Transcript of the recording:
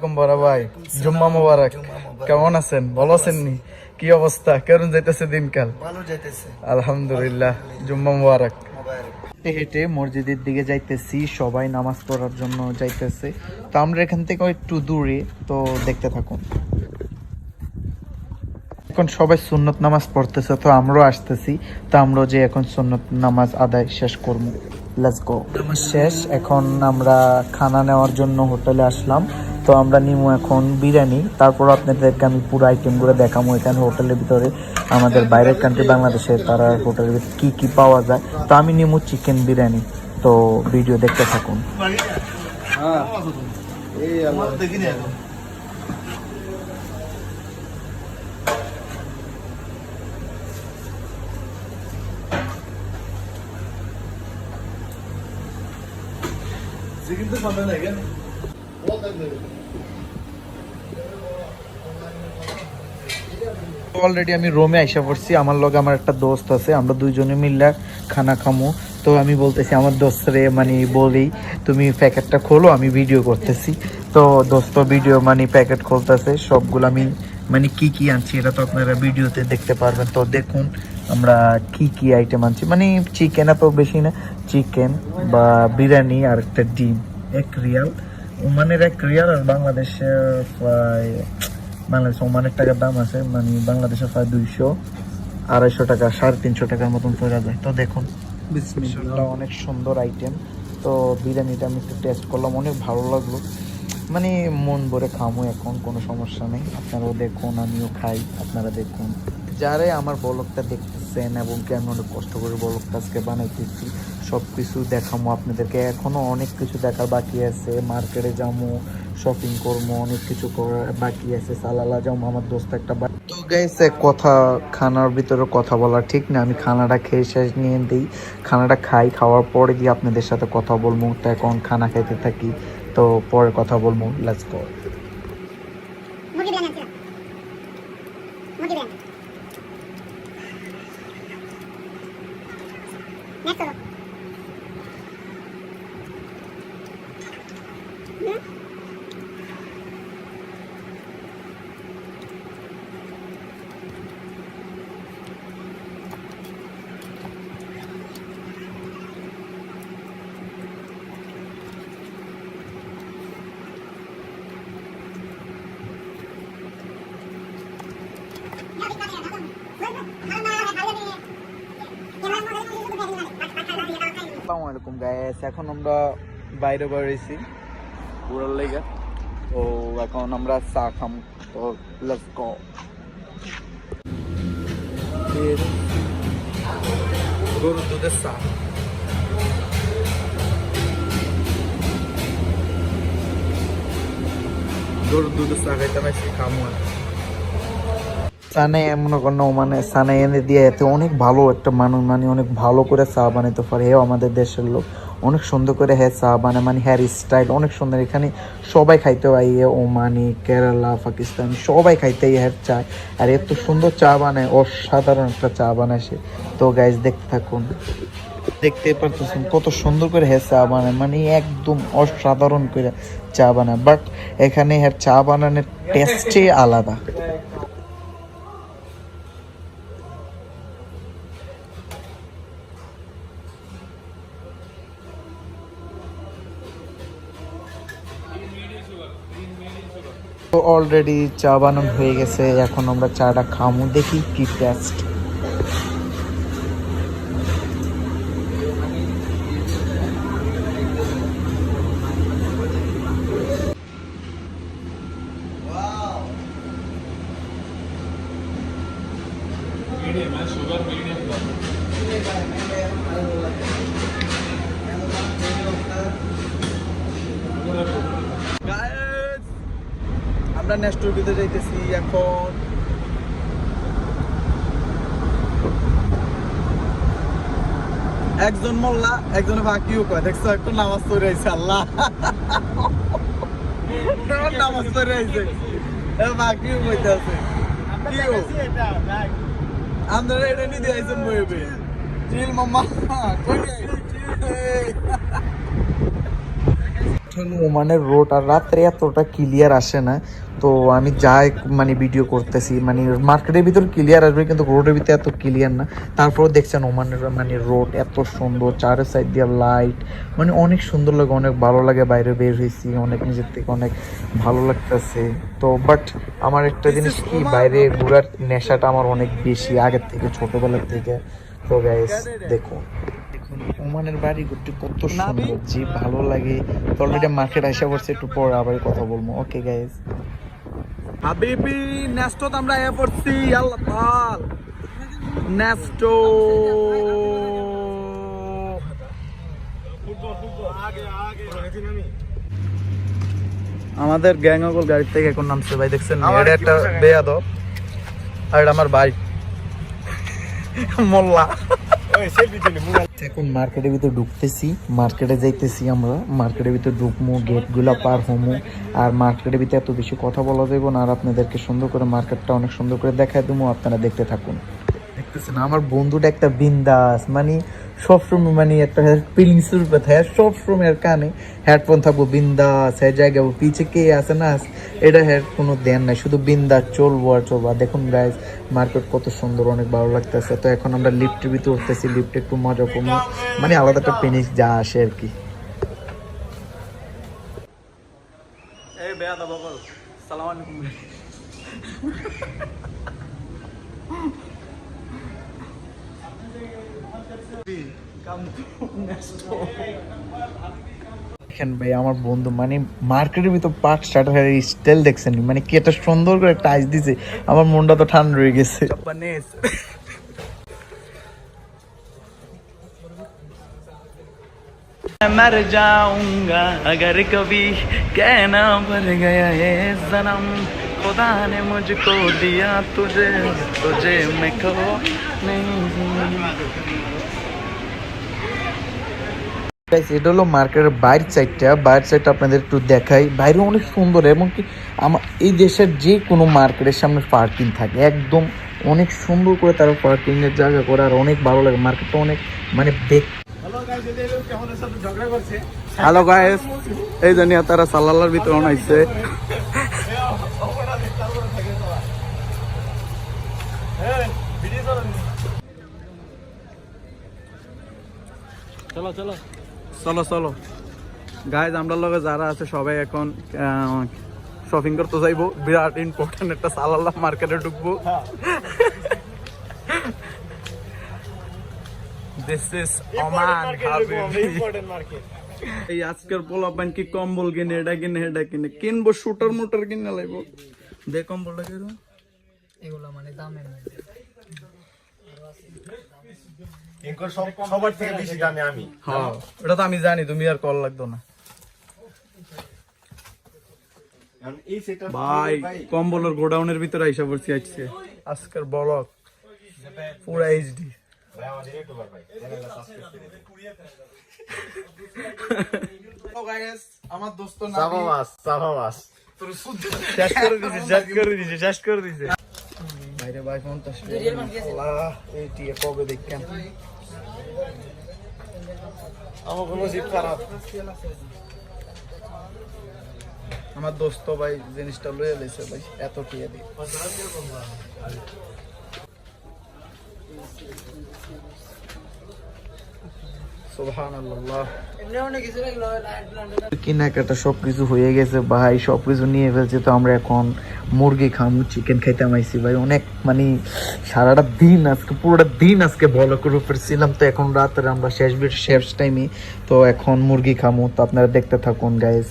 আসসালামাইকুম বড় ভাই। জুম্মা মোবারক। কেমন আছেন? ভালো আছেন নি? কি অবস্থা? কেমন যাইতেছে দিনকাল? ভালো যাইতেছে। আলহামদুলিল্লাহ জুম্মা মোবারক। হেঁটে হেঁটে মসজিদের দিকে যাইতেছি সবাই নামাজ পড়ার জন্য যাইতেছে। তো আমরা এখান থেকে একটু দূরে তো দেখতে থাকুন। এখন সবাই সুন্নত নামাজ পড়তেছে, তো আমরাও আসতেছি, তো আমরাও যে এখন সুন্নত নামাজ আদায় শেষ করব। লেটস গো নামাজ শেষ, এখন আমরা খানা নেওয়ার জন্য হোটেলে আসলাম, তো আমরা নিমু এখন বিরিয়ানি, তারপর আপনাদেরকে আমি পুরো আইটেমগুলো দেখাবো এখানে হোটেলের ভিতরে, আমাদের বাইরের কান্ট্রি বাংলাদেশে তারা হোটেলের ভিতরে কী কী পাওয়া যায়। তো আমি নিমু চিকেন বিরিয়ানি, তো ভিডিও দেখতে থাকুন। দেখিনি পাবে অলরেডি আমি রোমে আইসা পড়ছি, আমার লগে আমার একটা দোস্ত আছে, আমরা দুইজনে মিললে খানা খামো। তো আমি বলতেছি, আমার দোস্তরে মানে বলি, তুমি প্যাকেটটা খোলো, আমি ভিডিও করতেছি। তো দোস্ত ভিডিও মানে প্যাকেট খুলতেছে, সবগুলো আমি মানে কি কি আনছি এটা তো আপনারা ভিডিওতে দেখতে পারবেন। তো দেখুন, আমরা কি কি আইটেম আনছি। মানে চিকেন এত বেশি না চিকেন বা বিরিয়ানি আর একটা ডিম। এক রিয়াল ওমানের এক রিয়াল আর বাংলাদেশের প্রায় বাংলাদেশ ওমানের টাকার দাম আছে মানে বাংলাদেশে প্রায় দুইশো আড়াইশো টাকা সাড়ে তিনশো টাকার মতন পড়ে যায়। তো দেখুন অনেক সুন্দর আইটেম তো বিরিয়ানিটা আমি একটু টেস্ট করলাম অনেক ভালো লাগল। মানে মন ভরে খামো এখন কোনো সমস্যা নেই। আপনারাও দেখুন আমিও খাই আপনারা দেখুন। যারাই আমার বলকটা দেখতেছেন এবং কি আমি অনেক কষ্ট করে বলকটা আজকে বানাইতেছি সব কিছু দেখামো আপনাদেরকে। এখনও অনেক কিছু দেখার বাকি আছে। মার্কেটে যাব শপিং করব অনেক কিছু করার বাকি আছে। সালালা যাব আমার দোস্ত একটা কথা, খানার ভিতরে কথা বলা ঠিক না। আমি খানাটা খেয়ে শেষ নিয়ে দিই। খানাটা খাই, খাওয়ার পরে দিয়ে আপনাদের সাথে কথা বলব তো এখন খানা খাইতে থাকি, তো পরে কথা বলব লেটস গো মুরগি বিরিয়ানি আনছিলাম মুরগি বিরিয়ানি নেক্সট হলো হুম? আসসালামু আলাইকুম গাইস এখন আমরা বাইরে বেরিয়েছি ঘোরার লেগে তো এখন আমরা চা খাম তো লেটস গো গরুর দুধের চা গরুর দুধের চা খাইতে পাইছি খামো আর সানে, মনে করেন মানে সানে এনে দিয়ে এতে অনেক ভালো একটা মানুষ মানে অনেক ভালো করে চা বানাইতে পারে। হেও আমাদের দেশের লোক। অনেক সুন্দর করে হ্যাঁ চা বানায় মানে হেয়ার স্টাইল অনেক সুন্দর। এখানে সবাই খাইতে পাইয়ে ওমানি, কেরালা, পাকিস্তানি, সবাই খাইতে হ্যাঁ চায় আর এত সুন্দর চা বানায়, অসাধারণ একটা চা বানায় সে। তো গাইজ দেখতে থাকুন। দেখতে পারতেছেন কত সুন্দর করে হ্যাঁ চা বানায় মানে একদম অসাধারণ করে চা বানায়। বাট এখানে হ্যাঁ চা বানানোর টেস্টই আলাদা। তো অলরেডি চা বানানো হয়ে গেছে এখন আমরা চাটা খামু দেখি কি টেস্ট আমরা নেক্সট ভিতরে যাইতেছি এখন। একজন মোল্লা একজন ফাঁকিও কয় দেখছ একটু নামাজ পড়ে আইছে আল্লাহ। নামাজ পড়ে আইছে। এ ফাঁকিও কইতে আছে কি ও আমরা এটা নিতে আইছেন বইবে চিল মাম্মা কই ওমানের রোড আর রাত্রে এতটা ক্লিয়ার আসে না। তো আমি যাই মানে ভিডিও করতেছি মানে মার্কেটের ভিতর ক্লিয়ার আসবে কিন্তু রোডের ভিতরে এত ক্লিয়ার না। তারপর দেখছেন ওমানের মানে রোড এত সুন্দর চারের সাইড দিয়ে লাইট মানে অনেক সুন্দর লাগে অনেক ভালো লাগে বাইরে বের হয়েছি অনেক নিজের থেকে অনেক ভালো লাগতেছে। তো বাট আমার একটা জিনিস কি বাইরে ঘোরার নেশাটা আমার অনেক বেশি আগের থেকে ছোটবেলার থেকে। তো গাইস দেখুন দেখুন ওমানের বাড়ি ঘুরতে কত সুন্দর যে ভালো লাগে। তো অলরেডি মার্কেট আসা পড়ছে একটু পরে আবার কথা বলব। ওকে গাইস হাবিবি নেস্টো আমরা এ পড়ছি আল্লাহ নেস্টো। আমাদের গ্যাংগল গাড়ি থেকে এখন নামছে ভাই দেখছেন? এটা একটা বেয়াদ আর এটা আমার ভাই। মোল্লা। এখন মার্কেটের ভিতরে ঢুকতেছি, মার্কেটে যাইতেছি আমরা। মার্কেটের ভিতরে ঢুকমু গেটগুলো পার হমু। আর মার্কেটের ভিতরে এত বেশি কথা বলা যাবে না। আর আপনাদেরকে সুন্দর করে মার্কেটটা অনেক সুন্দর করে দেখায় দেবো আপনারা দেখতে থাকুন। দেখতেছেন, আমার বন্ধুটা একটা বিন্দাস মানে সবসময় মানে একটা ফিলিংসের কথা হ্যাঁ সবসময় আর কানে হেডফোন থাকব, বিন্দাস হ্যাঁ জায়গা পিছে কে আছে না এটা হ্যাঁ কোনো দেন নাই, শুধু বিন্দাস, চলবো আর চলবো। আর দেখুন গাইজ মার্কেট কত সুন্দর, অনেক ভালো লাগতেছে। তো এখন আমরা লিফটের ভিতরে উঠতেছি লিফটে একটু মজা করব মানে আলাদা একটা ফিনিশ যা আসে আর কি। দেখেন ভাই আমার বন্ধু মানে মার্কেটের ভিতর পার্ট স্টার্টার স্টাইল দেখছেন মানে কি একটা সুন্দর করে টাচ দিছে আমার মনটা তো ঠান্ডা রয়ে গেছে জাপানিজ मर जाऊंगा अगर कभी कहना भर गया ये जन्म खुदा ने मुझको दिया तुझे तुझे मैं खो नहीं Guys, এটা হলো মার্কেটের বাইরের সাইডটা বাইরের সাইডটা আপনাদের একটু দেখাই বাইরে অনেক সুন্দর এবং কি আমার এই দেশের যে কোনো মার্কেটের সামনে পার্কিং থাকে একদম অনেক সুন্দর করে তারা পার্কিং এর জায়গা করে আর অনেক ভালো লাগে মার্কেটটা অনেক মানে দেখ হ্যালো গাইস এই জানি তারা সালালার ভিতরে অনাইছে চলো চলো। চলো চলো। গাইজ আমরা লগে যারা আছে সবাই এখন শপিং করতে যাইবো। বিরাট ইম্পর্টেন্ট একটা সালাল্লাহ মার্কেটে ঢুকবো। দিস ইজ ওমান এই আজকের পোলাপান কি কম্বল কিনে এটা কিনে এটা কিনে। কিনবো শুটার মোটর কিনে লাগবো দে কম্বলটা কেন সবার থেকে বেশি দামে আমি। হ্যাঁ এটা তো আমি জানি তুমি আর কল লাগতো না। কারণ এই সেটটা ভাই কম্বলের গোডাউনের ভিতরে আইসা পড়ছি আজকে আজকের ব্লগ পুরা এইচডি আমার দোস্ত করে দিছে শেষ করে দিছে শেষ করে দিছে। বাইরে ভাই ফোন তো আল্লাহ এই টিয়ে কবে দেখেন আমার কোনো জিপ খারাপ। আমার দোস্ত ভাই জিনিসটা লয়ে লেছে ভাই এত টিয়ে দিই কেনাকাটা হয়ে গেছে, ভাই নিয়ে ফেলছে তো আমরা এখন মুরগি চিকেন খাইতে ভাই, অনেক মানে সারাটা দিন আজকে, পুরোটা দিন আজকে ভালো করে তো এখন রাতের আমরা শেষ শেষ টাইমে তো এখন মুরগি খামু আপনারা দেখতে থাকুন গাইস